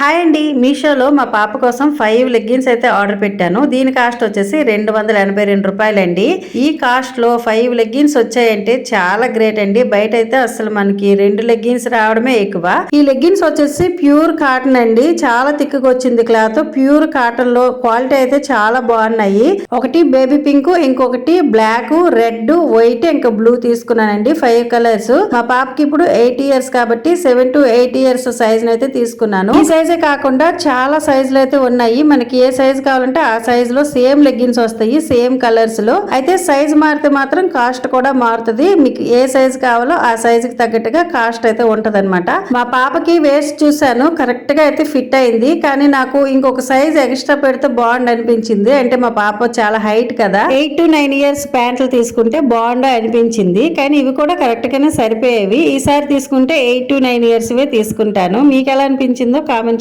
Hi అండి మీషోలో మా పాప కోసం ఫైవ్ లెగ్గిన్స్ అయితే ఆర్డర్ పెట్టాను. దీని కాస్ట్ వచ్చేసి రెండు వందల ఎనభై రెండు రూపాయలండి. ఈ కాస్ట్లో ఫైవ్ లెగ్గిన్స్ వచ్చాయంటే చాలా గ్రేట్ అండి. బయట అయితే అసలు మనకి రెండు లెగ్గిన్స్ రావడమే ఎక్కువ. ఈ లెగ్గిన్స్ వచ్చేసి ప్యూర్ కాటన్ అండి. చాలా తిక్కుగా వచ్చింది క్లాత్ ప్యూర్ కాటన్లో క్వాలిటీ అయితే చాలా బాగున్నాయి. ఒకటి బేబీ పింక్ ఇంకొకటి బ్లాక్ రెడ్ వైట్ ఇంకా బ్లూ తీసుకున్నానండి. ఫైవ్ కలర్స్ మా పాపకి ఇప్పుడు ఎయిట్ ఇయర్స్ కాబట్టి seven to eight years size అయితే తీసుకున్నాను. ఈ సైజ్ కాకుండా చాలా సైజులు అయితే ఉన్నాయి. మనకి ఏ సైజ్ కావాలంటే ఆ సైజ్లో సేమ్ లెగ్గిన్స్ వస్తాయి సేమ్ కలర్స్లో. అయితే సైజ్ మారితే మాత్రం కాస్ట్ కూడా మారుతుంది. మీకు ఏ సైజ్ కావాలో ఆ సైజ్కి తగ్గట్టుగా కాస్ట్ అయితే ఉంటది మా పాపకి వేస్ట్ చూసాను కరెక్ట్గా అయితే ఫిట్ అయింది. కానీ నాకు ఇంకొక సైజ్ ఎక్స్ట్రా పెడితే బాగుండు అనిపించింది. అంటే మా పాప చాలా హైట్ కదా. ఎయిట్ టు నైన్ ఇయర్స్ ప్యాంట్లు తీసుకుంటే బాగుండు అనిపించింది. కానీ ఇవి కూడా కరెక్ట్ గానే సరిపోయేవి. ఈసారి తీసుకుంటే ఎయిట్ టు నైన్ ఇయర్స్ తీసుకుంటాను. మీకు ఎలా అనిపించిందో కామెంట్